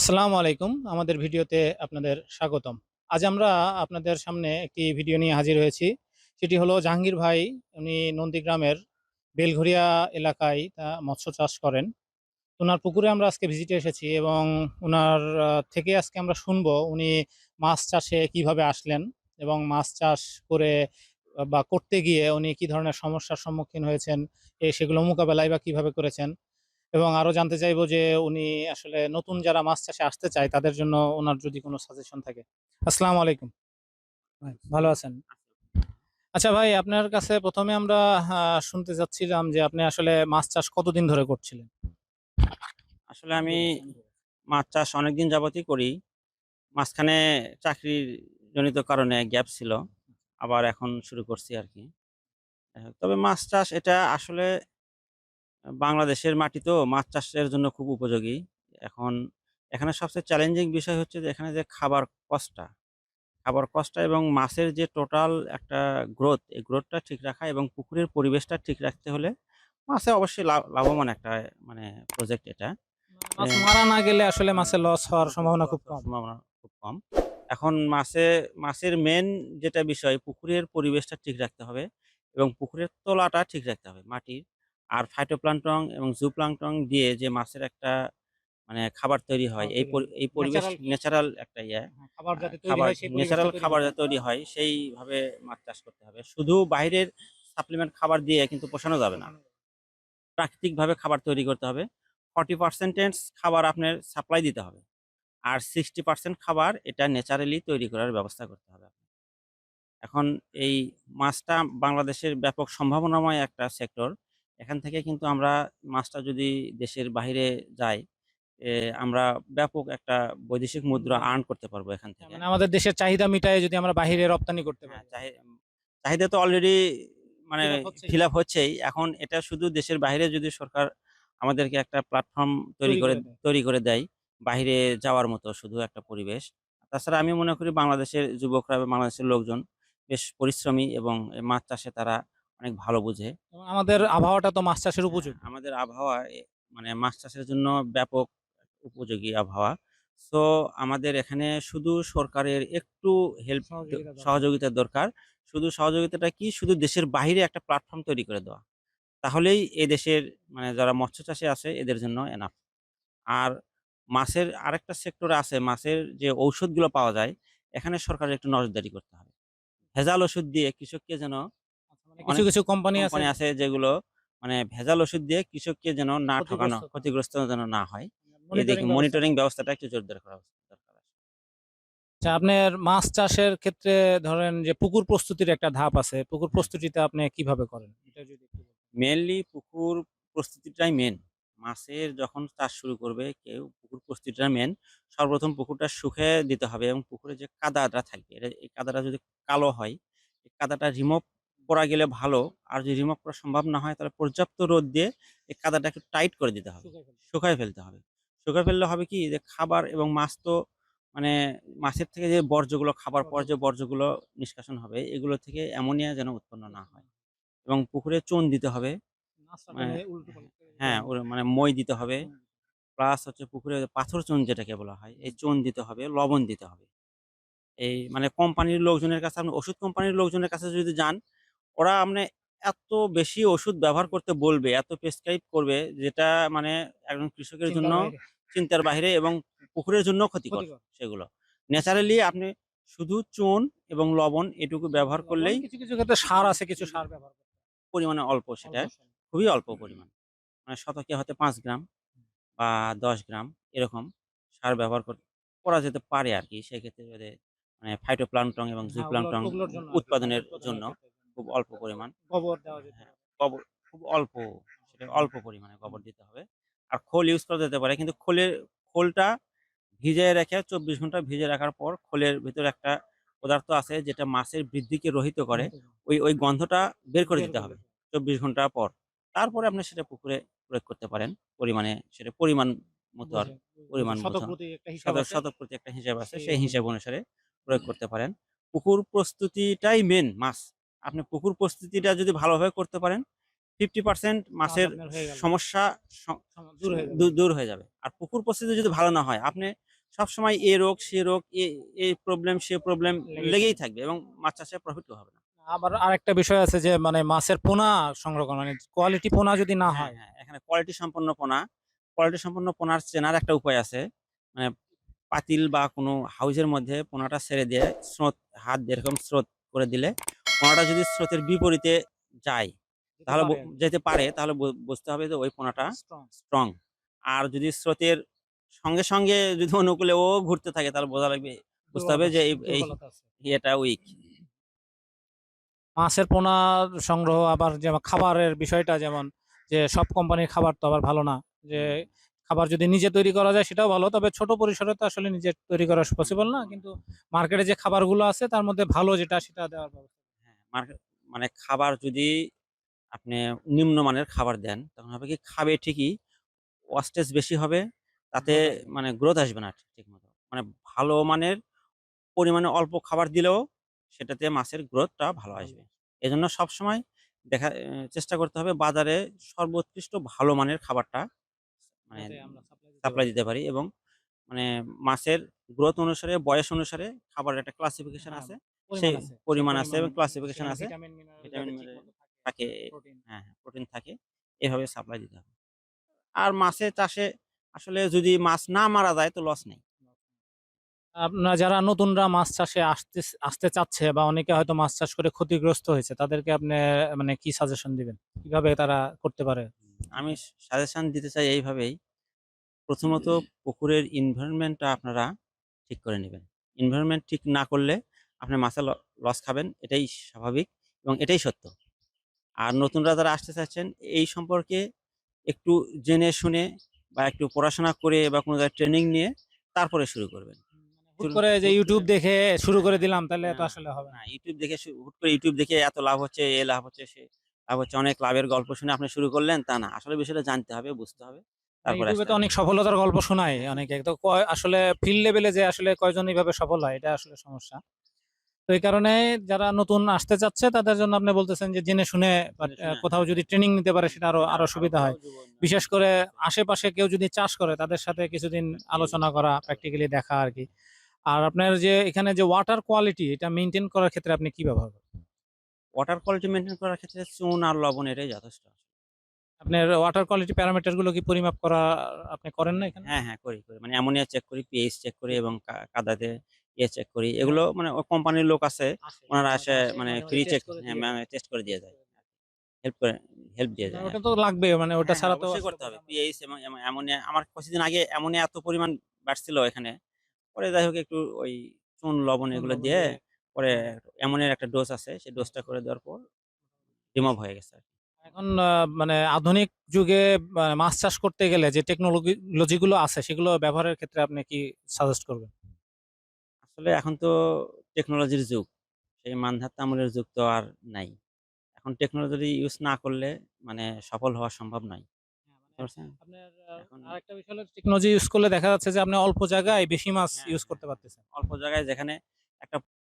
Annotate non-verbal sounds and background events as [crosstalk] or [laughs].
আসসালামু আলাইকুম। আমাদের ভিডিওতে আপনাদের স্বাগতম। আজ আমরা আপনাদের সামনে একটি ভিডিও নিয়ে হাজির হয়েছি। সেটি হলো জাহাঙ্গীর ভাই, উনি নন্দীগ্রামের বেলঘরিয়া এলাকায় তা মৎস্য চাষ করেন। ওনার পুকুরে আমরা আজকে ভিজিটে এসেছি এবং ওনার থেকে আজকে আমরা শুনব উনি মাছ চাষে কীভাবে আসলেন এবং মাছ চাষ করে, বা করতে গিয়ে উনি কি ধরনের সমস্যার সম্মুখীন হয়েছেন, এ সেগুলো মোকাবেলায় বা কীভাবে করেছেন। এবং আরও জানতে চাইব যে উনি আসলে নতুন যারা মাছ চাষে আসতে চায় তাদের জন্য ওনার যদি কোনো সাজেশন থাকে। আসসালামু আলাইকুম। ভালো আছেন? আচ্ছা ভাই আপনার কাছে প্রথমে আমরা শুনতে চাচ্ছিলাম যে আপনি আসলে মাছ চাষ কতদিন ধরে করছিলেন? আসলে আমি মাছ চাষ অনেকদিন যাবতই করি। মাঝখানে চাকরির জনিত কারণে গ্যাপ ছিল। আবার এখন শুরু করছি আর কি। তবে মাছ চাষ এটা আসলে বাংলাদেশের মাটি তো মাছ চাষের জন্য খুব উপযোগী। এখন এখানে সবচেয়ে চ্যালেঞ্জিং বিষয় হচ্ছে যে এখানে যে খাবার কষ্টটা খাবার কষ্টটা এবং মাছের যে টোটাল একটা গ্রোথ এই গ্রোথটা ঠিক রাখা এবং পুকুরের পরিবেশটা ঠিক রাখতে হলে মাছে অবশ্যই লাভ- লাভবান একটা মানে প্রজেক্ট এটা। মাছ। মারা না গেলে আসলে মাছের লস হওয়ার সম্ভাবনা খুব কম। সম্ভাবনা খুব কম। এখন মাছে মাছের মেন যেটা বিষয় পুকুরের পরিবেশটা ঠিক রাখতে হবে এবং পুকুরের তোলাটা ঠিক রাখতে হবে মাটির। আর ফাইটোপ্লান্টন এবং জুপ্লান্টন দিয়ে যে মাছের একটা মানে খাবার তৈরি হয় এই এই পরিবেশ ন্যাচারাল একটা ইয়ে হ্যাঁ, খাবার হয় ন্যাচারাল খাবার যাতে তৈরি হয় সেইভাবে মাছ চাষ করতে হবে। শুধু বাইরের সাপ্লিমেন্ট খাবার দিয়ে কিন্তু পোষানো যাবে না। প্রাকৃতিকভাবে খাবার তৈরি করতে হবে। ফর্টি পার্সেন্টেজ খাবার আপনার সাপ্লাই দিতে হবে। আর সিক্সটি পার্সেন্ট খাবার এটা ন্যাচারালি তৈরি করার ব্যবস্থা করতে হবে এখন এই মাছটা বাংলাদেশের ব্যাপক সম্ভাবনাময় একটা সেক্টর এখান থেকে কিন্তু আমরা মাছটা যদি দেশের বাইরে যাই এ, আমরা ব্যাপক একটা বৈদেশিক মুদ্রা আর্ন করতে পারব এখান থেকে। মানে আমাদের দেশের চাহিদা মিটায় যদি আমরা বাহিরে রপ্তানি করতে হ্যাঁ, পারি। চাহিদা তো অলরেডি মানে। ফিল আপ হচ্ছেই। এখন এটা শুধু দেশের বাইরে যদি সরকার আমাদেরকে একটা প্ল্যাটফর্ম তৈরি করে তৈরি করে দেয় বাইরে যাওয়ার মতো শুধু একটা পরিবেশ। তাছাড়া আমি মনে করি বাংলাদেশের যুবকরা বাংলাদেশের লোকজন বেশ পরিশ্রমী এবং মাছ চাষে তারা অনেক ভালো বুঝে। আমাদের আবহাওয়াটা তো মাছ চাষের উপযোগী। আমাদের আবহাওয়া মানে মাছ চাষের জন্য ব্যাপক উপযোগী আবহাওয়া। সো আমাদের এখানে শুধু সরকারের একটু হেল্প সহযোগিতা দরকার। সহযোগিতার দরকার। শুধু সহযোগিতাটা কি? শুধু দেশের বাইরে একটা প্ল্যাটফর্ম তৈরি করে দেওয়া। তাহলেই এই দেশের মানে যারা মৎস্য চাষে আছে এদের জন্য এনাফ আর মাছের আরেকটা সেক্টর আছে মাছের যে ঔষধগুলো পাওয়া যায় এখানে সরকারের একটু নজরদারি করতে হবে। ভেজাল ওষুধ দিয়ে কৃষককে যেন কিছু কিছু কোম্পানি আছে। আছে যেগুলো মানে ভেজাল ওষুধ দিয়ে কৃষককে যেন না ঠকানো ক্ষতিগ্রস্ত। যেন না হয়। এই দেখি মনিটরিং ব্যবস্থাটা একটু জোরদার করা দরকার আচ্ছা আপনার মাছ চাষের ক্ষেত্রে ধরেন যে পুকুর প্রস্তুতির একটা ধাপ আছে পুকুর প্রস্তুতিটা আপনি কীভাবে করেন? এটা যদি। মেনলি পুকুর প্রস্তুতিটাই মেন মাছের যখন চাষ শুরু করবে কেউ পুকুর প্রস্তুতিটা মেন সর্বপ্রথম পুকুরটা শুকে দিতে হবে এবং পুকুরে যে কাদাটা থাকবে এটা এই কাদাটা যদি কালো হয় এই কাদাটা রিমুভ করা গেলে ভালো। আর যদি রিমুভ করা সম্ভব না হয় তাহলে পর্যাপ্ত রোদ দিয়ে এই কাদাটা একটু টাইট করে দিতে হবে। শুকায় ফেলতে। হবে। শুকায় ফেললে হবে কি? যে খাবার এবং মাছ তো মানে মাছের থেকে যে বর্জ্যগুলো খাবার পর যে বর্জ্যগুলো নিষ্কাশন হবে এগুলো থেকে অ্যামোনিয়া যেন উৎপন্ন না হয়। এবং পুকুরে চুন দিতে হবে। মানে- মানে হ্যাঁ ওর মানে মই দিতে হবে। প্লাস হচ্ছে পুকুরে পাথর চুন যেটাকে বলা হয় এই চুন দিতে হবে লবণ দিতে হবে। এই মানে কোম্পানির লোকজনের কাছে আপনি ওষুধ কোম্পানির লোকজনের কাছে যদি যান ওরা আপনি এত বেশি ওষুধ ব্যবহার করতে বলবে এত প্রেসক্রাইব করবে যেটা মানে একজন কৃষকের জন্য চিন্তার বাইরে এবং [laughs] পুকুরের জন্য ক্ষতিকর। সেগুলো। ন্যাচারালি আপনি শুধু চুন এবং লবণ এটুকু ব্যবহার করলেই কিছু কিছু ক্ষেত্রে সার আছে কিছু সার ব্যবহার পরিমাণে অল্প সেটা খুবই অল্প পরিমাণ। মানে শতকে হয়তো পাঁচ গ্রাম বা দশ গ্রাম এরকম সার ব্যবহার কর- যেতে পারে আর কি সেক্ষেত্রে মানে ফাইটোপ্লান্টন এবং হ্যাঁ, জন্য উৎপাদনের জন্য। খুব অল্প পরিমাণ। গোবর দেওয়া যেতে গোবর খুব অল্প সেটা অল্প পরিমাণে গোবর দিতে হবে। আর খোল ইউজ করা যেতে পারে কিন্তু খোলের খোলটা ভিজিয়ে রেখে চব্বিশ ঘণ্টা ভিজে রাখার পর খোলের ভিতরে একটা পদার্থ আছে যেটা মাছের বৃদ্ধিকে রহিত করে। ওই ওই গন্ধটা বের করে দিতে হবে চব্বিশ ঘণ্টা পর। তারপরে আপনি সেটা পুকুরে প্রয়োগ করতে পারেন। পরিমাণে সেটা পরিমাণ মতো আর পরিমাণ শতক প্রতি একটা হিসাব আছে। সেই হিসাব অনুসারে প্রয়োগ করতে পারেন। পুকুর প্রস্তুতিটাই মেন মাছ। আপনি পুকুর প্রস্তুতিটা যদি ভালোভাবে করতে পারেন ফিফটি পার্সেন্ট মাছের। সমস্যা দূর হয়ে যাবে। আর পুকুর প্রস্তুতি যদি ভালো না হয় আপনি সবসময় এ রোগ সে রোগ এ- এই প্রবলেম সে প্রবলেম লেগেই থাকবে। এবং মাছ চাষে প্রফিটও হবে না। আবার আরেকটা বিষয় আছে যে মানে মাছের পোনা সংগ্রহ করা মানে কোয়ালিটি পোনা যদি না হ্যাঁ হয়। হ্যাঁ এখানে কোয়ালিটি সম্পন্ন পোনা কোয়ালিটি সম্পন্ন পোনার চেনার একটা উপায় আছে। মানে পাতিল বা কোনো হাউজের মধ্যে পোনাটা ছেড়ে দিয়ে স্রোত হাত এরকম স্রোত করে দিলে পোনাটা যদি স্রোতের বিপরীতে যায় তাহলে যেতে পারে তাহলে বুঝতে হবে যে ওই পোনাটা স্ট্রং আর যদি স্রোতের সঙ্গে সঙ্গে যদি অনুকূলে ও ঘুরতে থাকে তাহলে বোঝা লাগবে বুঝতে হবে যে এই-। এটা উইক মাছের পোনা সংগ্রহ আবার যেমন খাবারের বিষয়টা যেমন যে সব কোম্পানির খাবার তো আবার ভালো না যে খাবার যদি নিজে তৈরি করা যায় সেটাও ভালো তবে ছোট পরিসরে তো আসলে নিজে তৈরি করা পসিবল না কিন্তু মার্কেটে যে খাবারগুলো আছে তার মধ্যে ভালো যেটা সেটা দেওয়ার ব্যবস্থা মানে খাবার যদি আপনি নিম্নমানের খাবার দেন তখন হবে কি খাবে ঠিকই ওয়াস্টেজ বেশি হবে তাতে না। মানে গ্রোথ আসবে না ঠিক মতো মানে ভালো মানের পরিমাণে অল্প খাবার দিলেও সেটাতে মাছের গ্রোথটা ভালো আসবে। এজন্য সবসময় দেখা চেষ্টা করতে হবে বাজারে সর্বোৎকৃষ্ট ভালো মানের খাবারটা মানে সাপ্লাই দিতে পারি। এবং মানে মাছের গ্রোথ অনুসারে বয়স অনুসারে খাবারের একটা ক্লাসিফিকেশন হ্যাঁ, আছে। সেই পরিমাণ আছে। এবং সেখানে আছে, ভিটামিন, থাকে, হ্যাঁ হ্যাঁ প্রোটিন থাকে এভাবে সাপ্লাই দিতে হবে। আর মাছের চাষে আসলে যদি মাছ না মারা যায় তো লস নেই। আপনারা যারা নতুনরা মাছ চাষে আসতে আসতে চাচ্ছে বা অনেকে হয়তো মাছ চাষ করে ক্ষতিগ্রস্ত হয়েছে তাদেরকে আপনি মানে কি সাজেশন দিবেন? কীভাবে তারা করতে পারে? আমি সাজেশন দিতে চাই এইভাবেই। প্রথমত পুকুরের এনভায়রনমেন্টটা আপনারা ঠিক করে নেবেন। এনভায়রনমেন্ট ঠিক না করলে আপনি মাছে লস খাবেন এটাই স্বাভাবিক এবং এটাই সত্য। আর নতুনরা যারা আসতে চাচ্ছেন এই সম্পর্কে একটু জেনে শুনে বা একটু পড়াশোনা করে বা কোনো জায়গায় ট্রেনিং নিয়ে তারপরে শুরু করবেন। হুট করে যে ইউটিউব দেখে শুরু করে দিলাম তাহলে তো আসলে হবে না। ইউটিউব দেখে হুট করে ইউটিউব দেখে এত লাভ হচ্ছে এ লাভ হচ্ছে সে লাভ হচ্ছে অনেক লাভের গল্প শুনে আপনি শুরু করলেন তা না। আসলে বিষয়টা জানতে হবে বুঝতে হবে তারপরে তো অনেক সফলতার গল্প শোনায় অনেকে তো আসলে ফিল্ড লেভেলে যে আসলে কয়জন এইভাবে সফল হয় এটা আসলে সমস্যা। তো এই কারণে যারা নতুন আসতে চাচ্ছে তাদের জন্য আপনি বলতেছেন যে জেনে শুনে কোথাও যদি ট্রেনিং নিতে পারে সেটা আরও আরও সুবিধা হয়। বিশেষ করে আশেপাশে কেউ যদি চাষ করে তাদের সাথে কিছুদিন আলোচনা করা প্র্যাকটিক্যালি দেখা আর কি। আর আপনার যে এখানে যে ওয়াটার কোয়ালিটি এটা মেনটেন করার ক্ষেত্রে আপনি কি ব্যবহার করেন? ওয়াটার কোয়ালিটি মেনটেন করার ক্ষেত্রে চুন আর লবণ এটাই যথেষ্ট। আপনার ওয়াটার কোয়ালিটি প্যারামিটারগুলো কি পরিমাপ করা আপনি করেন না এখানে? হ্যাঁ হ্যাঁ করি করি। মানে অ্যামোনিয়া চেক করি পিএইচ চেক করি এবং কাদাতে ইয়ে চেক করি। এগুলো মানে কোম্পানির লোক আছে ওনারা এসে মানে ফ্রি চেক মানে টেস্ট করে দিয়ে যায়। হেল্প করে হেল্প দিয়ে যায় ওটা তো লাগবে মানে ওটা হ্যাঁ, ছাড়া হ্যাঁ, তো করতে হবে। পিএইচ এবং অ্যামোনিয়া আমার কিছুদিন আগে অ্যামোনিয়া এত পরিমাণ বাড়ছিল এখানে। পরে যাই হোক একটু ওই চুন লবণ এগুলো দিয়ে। পরে অ্যামোনিয়ার একটা ডোজ আছে সেই ডোজটা করে দেওয়ার পর রিমুভ হয়ে গেছে আর এখন মানে আধুনিক যুগে মাছ চাষ করতে গেলে যে টেকনোলজি লজিগুলো আছে সেগুলো ব্যবহারের ক্ষেত্রে আপনি কি সাজেস্ট করবেন? আসলে এখন তো টেকনোলজির যুগ। সেই মানধাত আমলের যুগ তো আর নাই। এখন টেকনোলজি ইউজ না করলে মানে সফল হওয়া সম্ভব নয়। এখন- আরেকটা বিষয় হলো টেকনোলজি ইউজ করলে দেখা যাচ্ছে যে আপনি অল্প জায়গায় বেশি মাছ হ্যাঁ, ইউজ হ্যাঁ। করতে পারতেছেন। অল্প জায়গায় যেখানে একটা